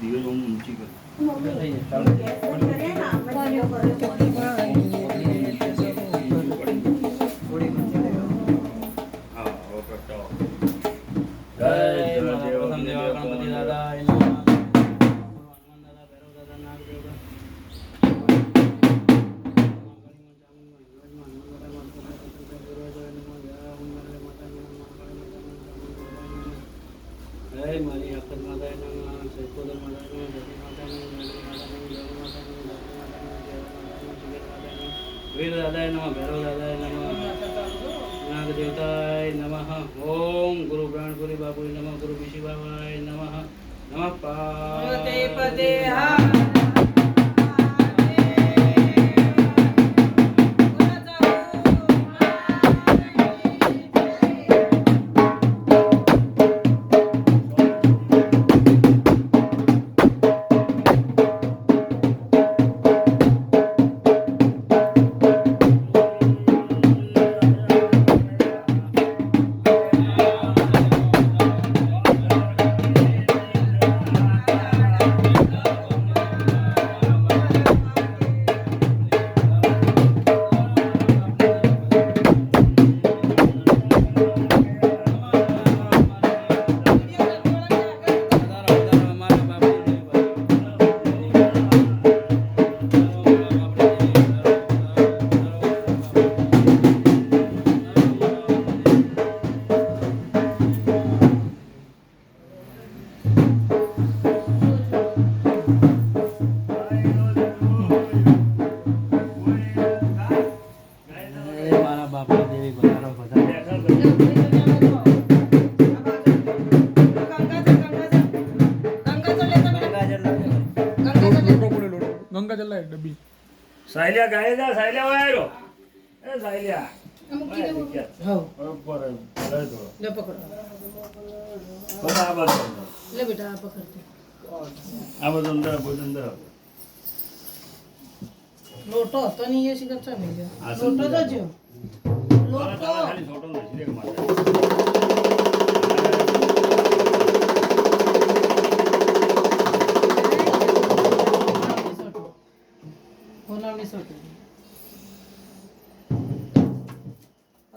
દિવસ હું ઊંચી કરું. જય મારી આખત માતાના સૈકોદર માતાના જતી માતાની જય માતાની જય માતાની જય માતાની જય ગુરુ પ્રાણપુરી નમઃ, ગુરુ બિશી બાબાય નમઃ નમઃ પાર્વતી. પતે સાયલ્યા ગાય જા સાયલ્યા વાયરો એ સાયલ્યા. લોટો તો. નહીં એ શીખર છે લોટો તો જો. લોટો.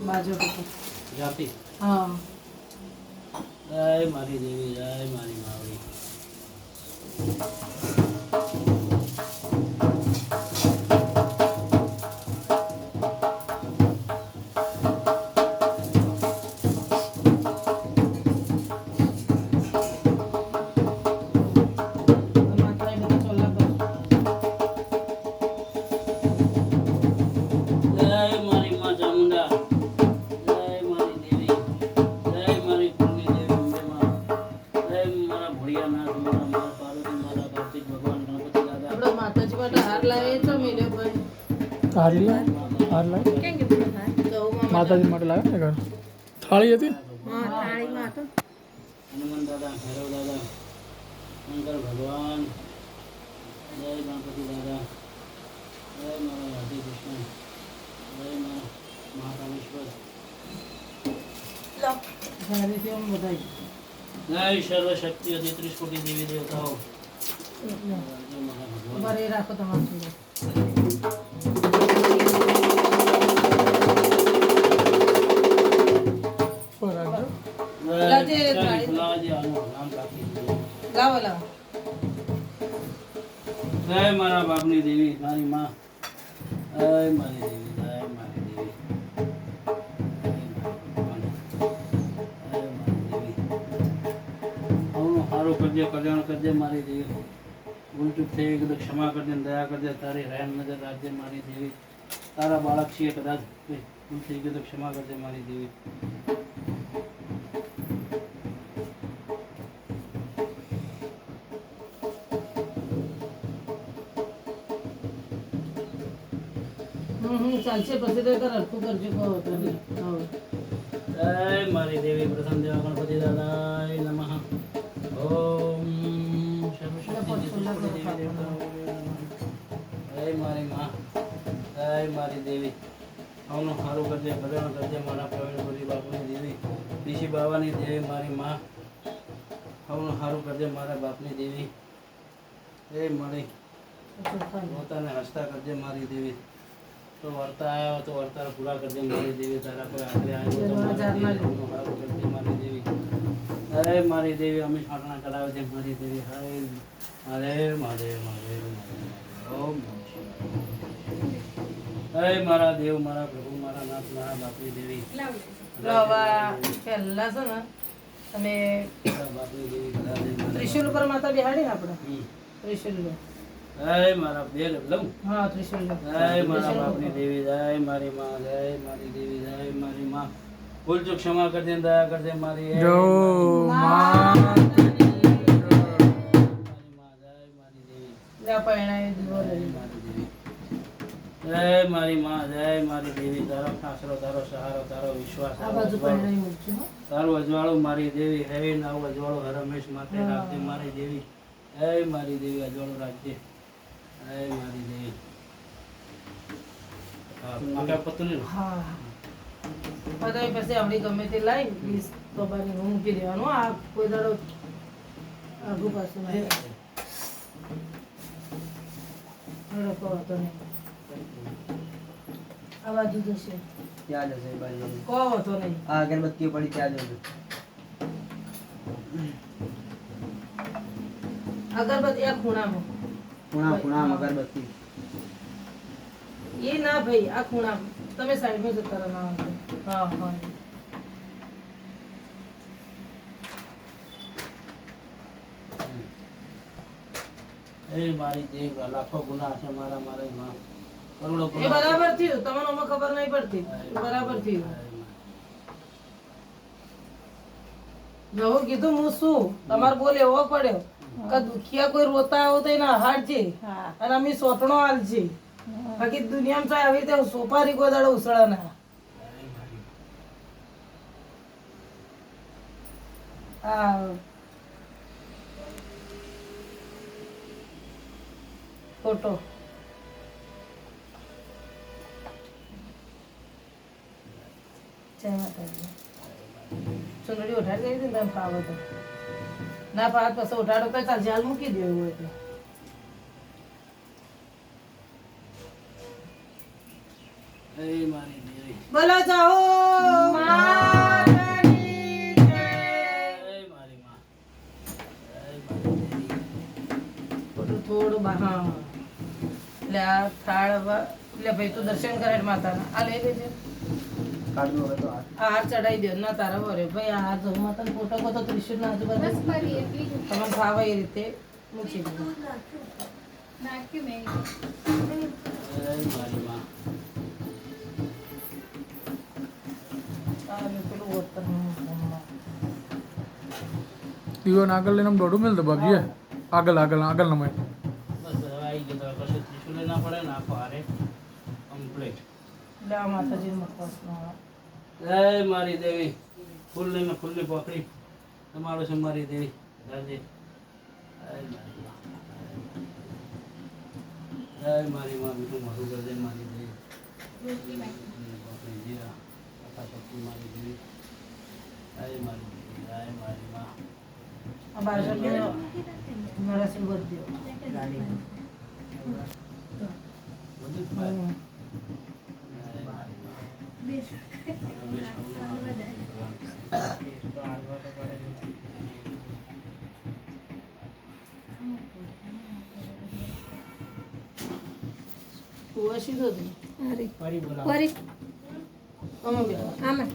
બાજુ હતું જાપી હા. જય મારી દેવી જય મારી માવી હાર લીધા હાર લાવી માતાજી માટે લાવ્યા ને ઘર? થાળી હતી? હનુમાન દાદા ભૈરવ દાદા શંકર ભગવાન જય ગણપતિ દાદા જય મારા રાધે કૃષ્ણ જય મારા બધાય જય સર્વશક્તિ અધિ ત્રીસ કોટી દેવી દેવતાઓ. રાખો તમારું દીધું. લાવો લાવો. જય મારા બાપની દેવી મારી માં. જય મારી દેવી જય મારી સારું કરજે કલ્યાણ કરજે મારી દેવી. ભૂલ થઈ ગઈ ક્ષમા કરજે દયા કરજે તારી રહેમ નજર રાખજે મારી દેવી. તારા બાળક છીએ કદાચ ભૂલ થઈ તો ક્ષમા કરજે મારી દેવી. ચાલશે પછી તો હરખું કરજો કહો. જય મારી દેવી પ્રથમ દેવા ગણપતિ દાદા નમઃ. ઓમ જય મારી માં. જય મારી દેવી. આવનું સારું કરજે કરજે મારા પ્રવીણપુરી બાપુની દેવી. ઋષિ બાવાની દેવી મારી માં. આવનું સારું કરજે મારા બાપની દેવી. એ મળી પોતાને હસતા કરજે મારી દેવી. તો વર્તા આવ્યો તો વર્તા પૂરા કરજે મારી દેવી તારા પર આખરે આવ્યો મારી દેવી મારી અરે મારી દેવી અમે છાંટણા કરાવે છે મારી દેવી. હરે હરે મહાદેવ મહાદેવ મહાદેવ ઓમ અરે મારા દેવ મારા પ્રભુ મારા નાથ મારા બાપની દેવી. પહેલા છે ને તમે મારા મારા ત્રિશુલ ઉપર માતા બિહાડી ને આપણે. ત્રિશુલ ઉપર. મારા બે લઉં. હા ત્રિશુલ જય મારા બાપની દેવી જય મારી માં જય મારી દેવી જય મારી માં. ભૂલ ચૂક ક્ષમા કરજે દયા કરજે મારી. જો માં મારી માં. જય મારી માં જય મારી દેવી. તારો આશરો તારો સહારો તારો વિશ્વાસ તારો અજવાળો. મારી દેવી હે નાવ અજવાળું હરમેશ માટે રાખજે મારી દેવી. હે મારી દેવી અજવાળું રાખજે. પછી આવડી ગમે તે આ બાજુ જશે ત્યાં જશે બાજુ કહો તો નહીં આ પડી ત્યાં જશે અગરબત્તી આ ખૂણામાં ખૂણા ખૂણા અગરબત્તી એ ના ભાઈ આ ખૂણા. તમે સાઈડમાં જતા રહો હા હા. એ મારી દેવ લાખો ગુના છે મારા મારા માં કરોડો એ બરાબર થયું. તમને ઓમાં ખબર નહીં પડતી. બરાબર થયું. જવું કીધું હું શું? તમારે બોલ એવો પડ્યો. દુખિયા કોઈ રોતા આવો તો એને હાડજે અને અમે સોટણો હાલજે બાકી દુનિયામાં તો આવી રીતે સોપારી કોઈ દાડો ઉસળા ના આ ફોટો. જય માતાજી. ચૂંટણી ઉઠાડી દઈ હતી ને તમે પાવો તો? ના ફાવે તો પછી ઉઠાડો તો ચાલશે હાલ મૂકી દેવું હોય તો. બોલો જાઓ થોડું બહાર એટલે આ થાળ એટલે ભાઈ તું દર્શન કરે માતાના. આ લઈ લેજે. આ હાર ચડાઈ દે ના તારા વરે. ભાઈ આ હાર જવું માતા ફોટો ત્રિશુલ ના તમને ફાવે એ રીતે મૂકી દે માં. મેં આગળ લઈને આમ દોઢું મેલ દબાવીએ આગળ આગળ આગળ નમાય બસ હવે આવી ગયો તો કશું ત્રિશુલે ના પડે ને આખો હારે કમ્પ્લીટ લે માતાજી મકવાસનો જય મારી. દેવી ફૂલ લઈને ફૂલની પકડી તમારું છે મારી દેવી દાદી જય મારી માં. બીજું મારું કરજે મારી દેવી. ફૂલની પકડી જીરા આખા પક્ષી મારી દેવી. જય મારી દેવી જય મારી માં. આ બારસો કિલો મારા સિલ્વર દો બધું માં. તું સીધો દે અરે ફરી બોલાવો વરી આમાં બેઠો આમાં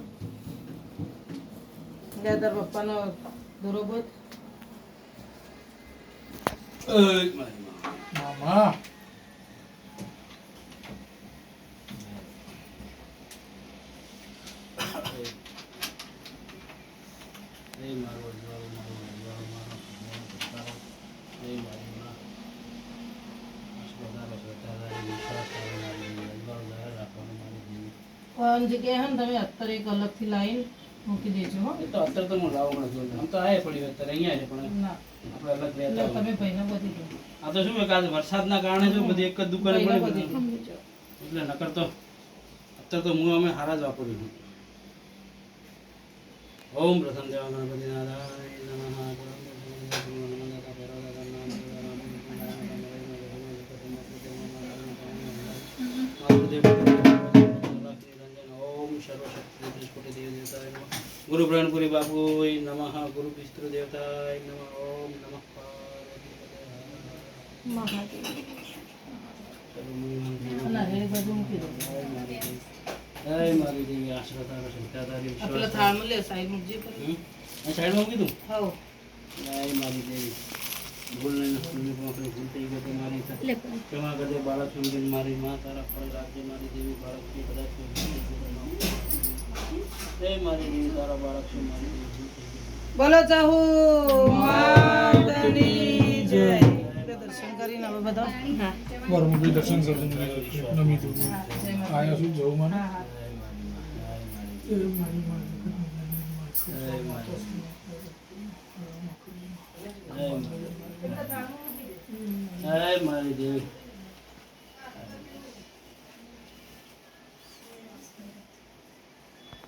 લે પપ્પાનો બરોબર. મામા જય મારો અજવાળો મારો અજવાળો મારો અજવાળો પતારો. જય મારી માં. બસ વધારે વધારે વિશ્વાસ કરો મારી દેવી. અજવાળો વધારે રાખવાનો મારી દેવી. પણ જે કહે ને તમે અત્યારે એક અલગથી લાઈન મૂકી દેજો હો એ તો અત્યારે તો હું લાવું પણ. આમ તો આયે પડી અત્યારે અહીંયા છે પણ આપણે અલગ રહેતા તમે હોય. બધી દો આ તો શું કે આજે વરસાદના કારણે જો બધી એક જ દુકાને પડી. એટલે નકર તો અત્યારે તો હું અમે હારા જ વાપરું છું ઓમ પ્રથમ દેવા ગણપતિ નારાયણ નમઃ ઓમ સર્વશક્તિ દેવ દેવતાય નમઃ ગુરુ પ્રાણપુરી બાપુ નમઃ જય મારી દેવી આશરો તારો સંતાધારી આ પેલા વિશ્વાસ થાળમાં લે સાઈડ મૂકજે પર સાઈડમાં મૂકી દઉં? હાવ. જય મારી દેવી ભૂલ નહીં ભૂલની પકડી ભૂલ થઈ ગઈ તમારી મારી સાથે. ક્ષમા કરજે બાળક સમજીને મારી માં તારા ફળ રાખજે મારી દેવી કદાચ ભૂલ તો ન. જય મારી દેવી તારા બાળક છે મારી દેવી ભૂલ. બોલો ચાહુ માતની દર્શન કરીને હવે બધા? હા. ઘરમાં બી દર્શન નમી તું આયા જવું મને? મારી દેવી